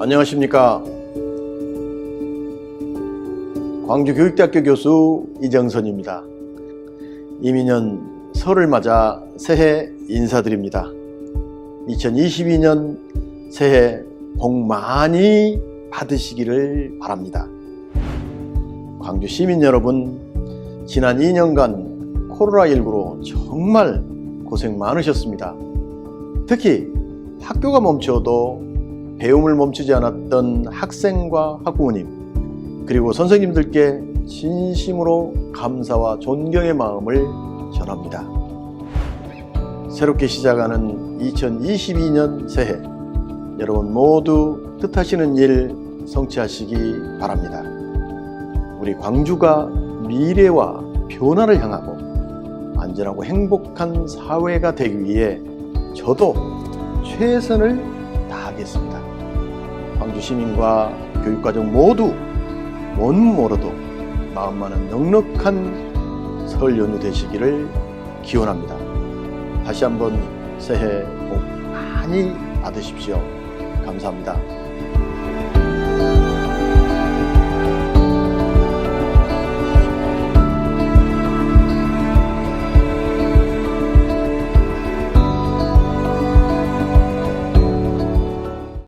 안녕하십니까. 광주교육대학교 교수 이정선입니다. 이민년 설을 맞아 새해 인사드립니다. 2022년 새해 복 많이 받으시기를 바랍니다. 광주 시민 여러분, 지난 2년간 코로나19로 정말 고생 많으셨습니다. 특히 학교가 멈춰도 배움을 멈추지 않았던 학생과 학부모님, 그리고 선생님들께 진심으로 감사와 존경의 마음을 전합니다. 새롭게 시작하는 2022년 새해, 여러분 모두 뜻하시는 일 성취하시기 바랍니다. 우리 광주가 미래와 변화를 향하고 안전하고 행복한 사회가 되기 위해 저도 최선을 다하겠습니다. 광주 시민과 교육과정 모두 못 멀어도 마음만은 넉넉한 설 연휴 되시기를 기원합니다. 다시 한번 새해 복 많이 받으십시오. 감사합니다.